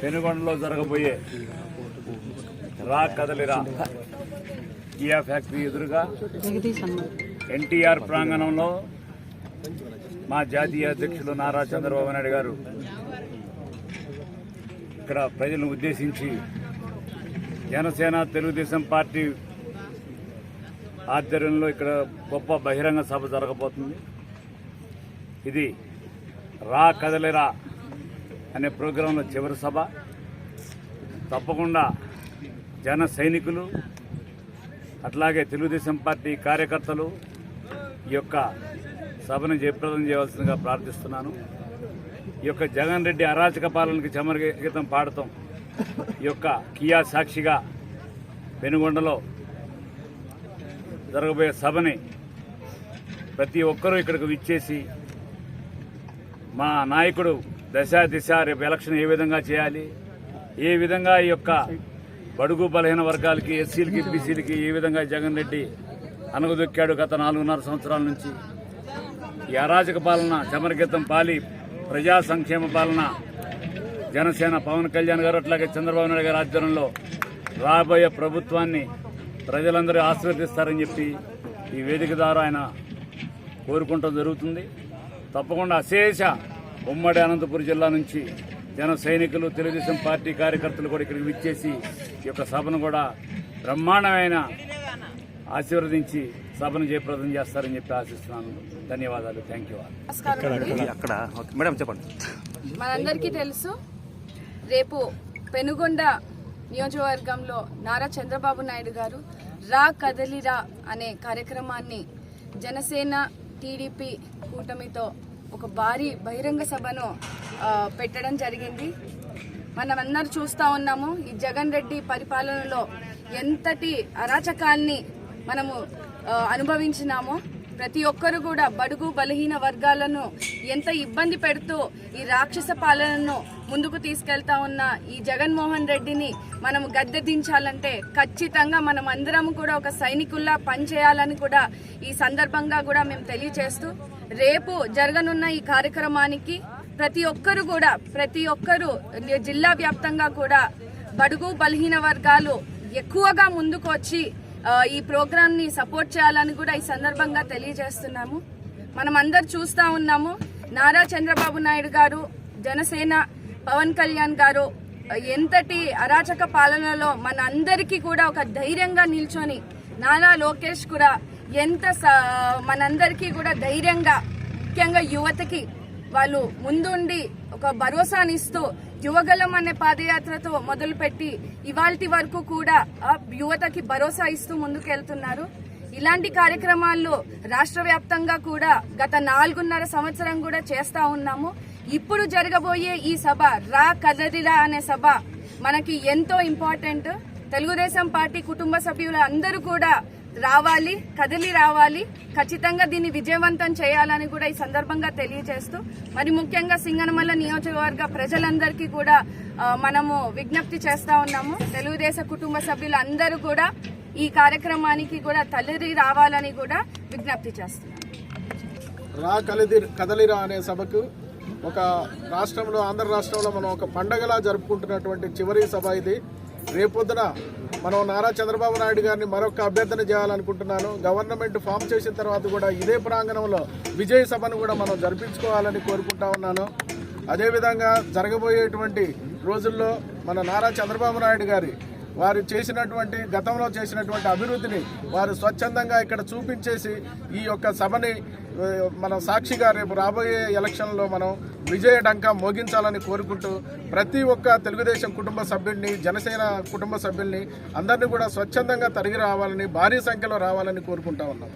పెనుగొండలో జరగబోయే రా కదలిరా. కియా ఫ్యాక్టరీ ఎదురుగా ఎన్టీఆర్ ప్రాంగణంలో మా జాతీయ అధ్యక్షులు నారా చంద్రబాబు నాయుడు గారు ఇక్కడ ప్రజలను ఉద్దేశించి జనసేన తెలుగుదేశం పార్టీ ఆధ్వర్యంలో ఇక్కడ గొప్ప బహిరంగ సభ జరగబోతుంది. ఇది రా కదలిరా. అనే ప్రోగ్రాంలో చివరి సభ. తప్పకుండా జన సైనికులు అట్లాగే తెలుగుదేశం పార్టీ కార్యకర్తలు ఈ యొక్క సభను జయప్రదం చేయవలసిందిగా ప్రార్థిస్తున్నాను. ఈ యొక్క జగన్ రెడ్డి అరాచక పాలనకి చమరగీతం పాడటం ఈ యొక్క కియా సాక్షిగా పెనుగొండలో జరగబోయే సభని ప్రతి ఒక్కరూ ఇక్కడికి విచ్చేసి మా నాయకుడు దశ దిశ రేపు ఎలక్షన్ ఏ విధంగా చేయాలి? ఏ విధంగా ఈ యొక్క బడుగు బలహీన వర్గాలకి ఎస్సీలకి బీసీలకి ఏ విధంగా జగన్ రెడ్డి అనగదొక్కాడు గత నాలుగున్నర సంవత్సరాల నుంచి? ఈ అరాజక పాలన చమరగీతం పాలి ప్రజా సంక్షేమ పాలన జనసేన పవన్ కళ్యాణ్ గారు అట్లాగే చంద్రబాబు నాయుడు గారి ఆధ్వర్యంలో రాబోయే ప్రభుత్వాన్ని ప్రజలందరూ ఆశీర్వదిస్తారని చెప్పి ఈ వేదిక ద్వారా ఆయన కోరుకుంటం జరుగుతుంది. తప్పకుండా అశేష ఉమ్మడి అనంతపురం జిల్లా నుంచి జన సైనికులు తెలుగుదేశం పార్టీ కార్యకర్తలు కూడా ఇక్కడికి విచ్చేసి ఈ యొక్క సభను కూడా బ్రహ్మాండమైన ఆశీర్వదించి సభను జయప్రదం చేస్తారని చెప్పి ఆశిస్తున్నాను. ధన్యవాదాలు. థ్యాంక్ యూ అక్కడ ఓకే. మేడం చెప్పండి. మనందరికీ తెలుసు రేపు పెనుగొండ నియోజకవర్గంలో నారా చంద్రబాబు నాయుడు గారు రా కదలిరా అనే కార్యక్రమాన్ని జనసేన టీడీపీ కూటమితో ఒక భారీ బహిరంగ సభను పెట్టడం జరిగింది. మనమందరూ చూస్తా ఉన్నాము ఈ జగన్ రెడ్డి పరిపాలనలో ఎంతటి అరాచకాల్ని మనము అనుభవించినామో. ప్రతి ఒక్కరు కూడా బడుగు బలహీన వర్గాలను ఎంత ఇబ్బంది పెడుతూ ఈ రాక్షస పాలనను ముందుకు తీసుకెళ్తా ఉన్న ఈ జగన్మోహన్ రెడ్డిని మనం గద్దె దించాలంటే ఖచ్చితంగా మనం అందరం కూడా ఒక సైనికుల్లా పనిచేయాలని కూడా ఈ సందర్భంగా కూడా మేము తెలియజేస్తూ రేపు జరగనున్న ఈ కార్యక్రమానికి ప్రతి ఒక్కరు కూడా ప్రతి ఒక్కరు జిల్లా వ్యాప్తంగా కూడా బడుగు బలహీన వర్గాలు ఎక్కువగా ముందుకు వచ్చి ఈ ప్రోగ్రామ్ని సపోర్ట్ చేయాలని కూడా ఈ సందర్భంగా తెలియజేస్తున్నాము. మనం అందరు చూస్తా ఉన్నాము. నారా చంద్రబాబు నాయుడు గారు జనసేన పవన్ కళ్యాణ్ గారు ఎంతటి అరాచక పాలనలో మన అందరికీ కూడా ఒక ధైర్యంగా నిల్చొని నారా లోకేష్ కూడా ఎంత మనందరికీ కూడా ధైర్యంగా ముఖ్యంగా యువతకి వాళ్ళు ముందుండి ఒక భరోసానిస్తూ యువగలం అనే పాదయాత్రతో మొదలుపెట్టి ఇవాల్టి వరకు కూడా యువతకి భరోసా ఇస్తూ ముందుకెళ్తున్నారు. ఇలాంటి కార్యక్రమాల్లో రాష్ట్ర వ్యాప్తంగా కూడా గత నాలుగున్నర సంవత్సరం కూడా చేస్తా ఉన్నాము. ఇప్పుడు జరగబోయే ఈ సభ రా కదరిరా అనే సభ మనకి ఎంతో ఇంపార్టెంట్. తెలుగుదేశం పార్టీ కుటుంబ సభ్యులు అందరూ కూడా రావాలి కదిలి రావాలి. ఖచ్చితంగా దీన్ని విజయవంతం చేయాలని కూడా ఈ సందర్భంగా తెలియజేస్తూ మరి ముఖ్యంగా సింగనమల్ల నియోజకవర్గ ప్రజలందరికీ కూడా మనము విజ్ఞప్తి చేస్తూ ఉన్నాము. తెలుగుదేశం కుటుంబ సభ్యులు అందరూ కూడా ఈ కార్యక్రమానికి కూడా తల్లిరి రావాలని కూడా విజ్ఞప్తి చేస్తున్నాం. రా కలిది కదలిరా అనే సభకు ఒక రాష్ట్రంలో ఆంధ్ర రాష్ట్రంలో మనం ఒక పండగలా జరుపుకుంటున్నటువంటి చివరి సభ ఇది. రేపొద్దున మనం నారా చంద్రబాబు నాయుడు గారిని మరొక అభ్యర్థన చేయాలనుకుంటున్నాను. గవర్నమెంట్ ఫామ్ చేసిన తర్వాత కూడా ఇదే ప్రాంగణంలో విజయ సభను కూడా మనం జరిపించుకోవాలని కోరుకుంటా ఉన్నాను. అదేవిధంగా జరగబోయేటువంటి రోజుల్లో మన నారా చంద్రబాబు నాయుడు గారి వారు చేసినటువంటి గతంలో చేసినటువంటి అభివృద్ధిని వారు స్వచ్ఛందంగా ఇక్కడ చూపించేసి ఈ యొక్క సభని మనం సాక్షిగా రేపు రాబోయే ఎలక్షన్లో మనం విజయ డంకా మోగించాలని కోరుకుంటూ ప్రతి ఒక్క తెలుగుదేశం కుటుంబ సభ్యుడిని జనసేన కుటుంబ సభ్యుల్ని అందరినీ కూడా స్వచ్ఛందంగా తరిగి రావాలని భారీ సంఖ్యలో రావాలని కోరుకుంటా ఉన్నాం.